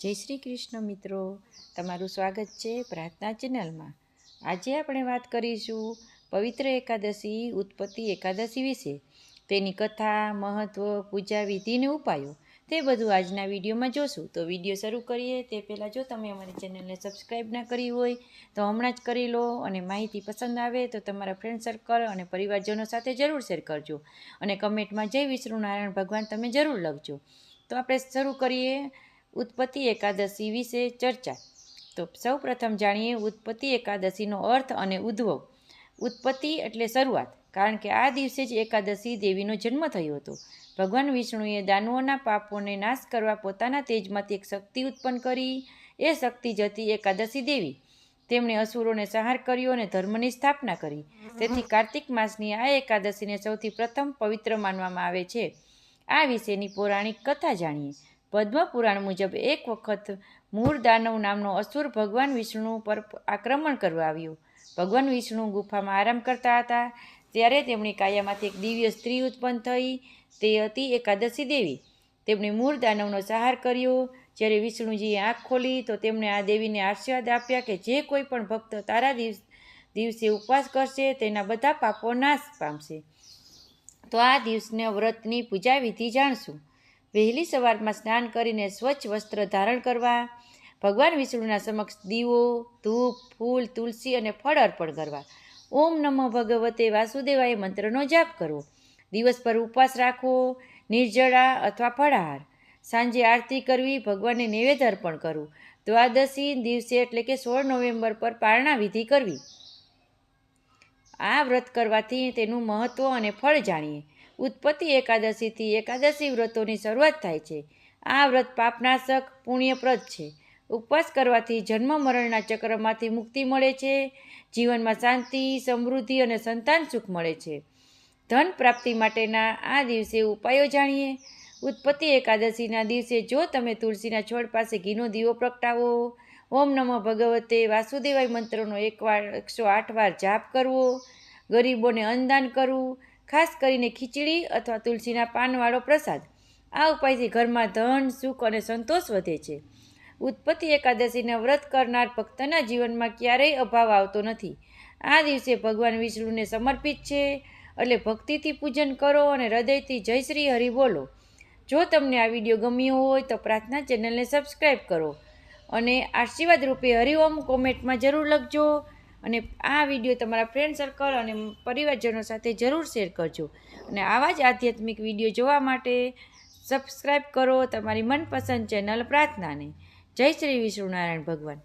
જય શ્રી કૃષ્ણ મિત્રો. તમારું સ્વાગત છે પ્રાર્થના ચેનલમાં. આજે આપણે વાત કરીશું પવિત્ર એકાદશી, ઉત્પત્તિ એકાદશી વિશે. તેની કથા મહત્ત્વ પૂજા વિધિ અને ઉપાયો તે બધું આજના વિડીયોમાં જોશું. તો વીડિયો શરૂ કરીએ. તે પહેલાં જો તમે અમારી ચેનલને સબસ્ક્રાઈબ ના કરી હોય, તો હમણાં જ કરી લો અને માહિતી પસંદ આવે તો તમારા ફ્રેન્ડ સર્કલ અને પરિવારજનો સાથે જરૂર શેર કરજો. અને કમેન્ટમાં જય વિષ્ણુ નારાયણ ભગવાન તમે જરૂર લખજો. તો આપણે શરૂ કરીએ. ઉત્પત્તિ એકાદશી વિશે ચર્ચા. તો સૌ પ્રથમ જાણીએ ઉત્પત્તિ એકાદશીનો અર્થ અને ઉદ્ભવ. ઉત્પત્તિ એટલે શરૂઆત, કારણ કે આ દિવસે જ એકાદશી દેવીનો જન્મ થયો હતો. ભગવાન વિષ્ણુએ દાનવોના પાપોને નાશ કરવા પોતાના તેજમાંથી એક શક્તિ ઉત્પન્ન કરી. એ શક્તિ જતી એકાદશી દેવી. તેમણે અસુરોને સંહાર કર્યો અને ધર્મની સ્થાપના કરી. તેથી કાર્તિક માસની આ એકાદશીને સૌથી પ્રથમ પવિત્ર માનવામાં આવે છે. આ વિશેની પૌરાણિક કથા જાણીએ. પદ્મ પુરાણ મુજબ એક વખત મૂળ દાનવ નામનો અસુર ભગવાન વિષ્ણુ પર આક્રમણ કરવા આવ્યો. ભગવાન વિષ્ણુ ગુફામાં આરામ કરતા હતા. ત્યારે તેમની કાયામાંથી એક દિવ્ય સ્ત્રી ઉત્પન્ન થઈ. તે હતી એકાદશી દેવી. તેમણે મૂળ દાનવનો સહાર કર્યો. જ્યારે વિષ્ણુજીએ આંખ ખોલી તો તેમણે આ દેવીને આશીર્વાદ આપ્યા કે જે કોઈ પણ ભક્ત તારા દિવસ, દિવસે ઉપવાસ કરશે તેના બધા પાપો નાશ પામશે. તો આ દિવસને વ્રતની પૂજા વિધિ જાણશું. વહેલી સવારમાં સ્નાન કરીને સ્વચ્છ વસ્ત્ર ધારણ કરવા, ભગવાન વિષ્ણુના સમક્ષ દીવો, ધૂપ, ફૂલ, તુલસી અને ફળ અર્પણ કરવા. ઓમ નમઃ ભગવતે વાસુદેવાય મંત્રનો જાપ કરવો. દિવસ પર ઉપવાસ રાખવો, નિર્જળા અથવા ફળાહાર. સાંજે આરતી કરવી, ભગવાનને નૈવેદ્ય અર્પણ કરવું. દ્વાદશી દિવસે એટલે કે સોળ નવેમ્બર પર પારણા વિધિ કરવી. આ વ્રત કરવાથી તેનું મહત્ત્વ અને ફળ જાણીએ. ઉત્પત્તિ એકાદશીથી એકાદશી વ્રતોની શરૂઆત થાય છે. આ વ્રત પાપનાશક, પુણ્યપ્રદ છે. ઉપવાસ કરવાથી જન્મ મરણના ચક્રમાંથી મુક્તિ મળે છે. જીવનમાં શાંતિ, સમૃદ્ધિ અને સંતાન સુખ મળે છે. ધન પ્રાપ્તિ માટેના આ દિવસે ઉપાયો જાણીએ. ઉત્પત્તિ એકાદશીના દિવસે જો તમે તુલસીના છોડ પાસે ઘીનો દીવો પ્રગટાવો, ઓમ નમઃ ભગવતે વાસુદેવાય મંત્રનો એક વાર એકસો આઠ વાર જાપ કરવો, ગરીબોને અન્નદાન કરવું ખાસ કરીને ખીચડી અથવા તુલસીના પાનવાળો પ્રસાદ. આ ઉપાયથી ઘરમાં ધન, સુખ અને સંતોષ વધે છે. ઉત્પત્તિ એકાદશીના વ્રત કરનાર ભક્તના જીવનમાં ક્યારેય અભાવ આવતો નથી. આ દિવસે ભગવાન વિષ્ણુને સમર્પિત છે, એટલે ભક્તિથી પૂજન કરો અને હૃદયથી જય શ્રી હરિ બોલો. જો તમને આ વીડિયો ગમ્યો હોય તો પ્રાર્થના ચેનલને સબસ્ક્રાઈબ કરો. અને આશીર્વાદ રૂપે હરિઓમ કોમેન્ટમાં જરૂર લખજો. અને આ વીડિયો તમારા ફ્રેન્ડ સર્કલ અને પરિવારજનો સાથે જરૂર શેર કરજો. અને આવા જ આધ્યાત્મિક વીડિયો જોવા માટે સબસ્ક્રાઈબ કરો તમારી મનપસંદ ચેનલ પ્રાર્થનાને. જય શ્રી વિષ્ણુનારાયણ ભગવાન.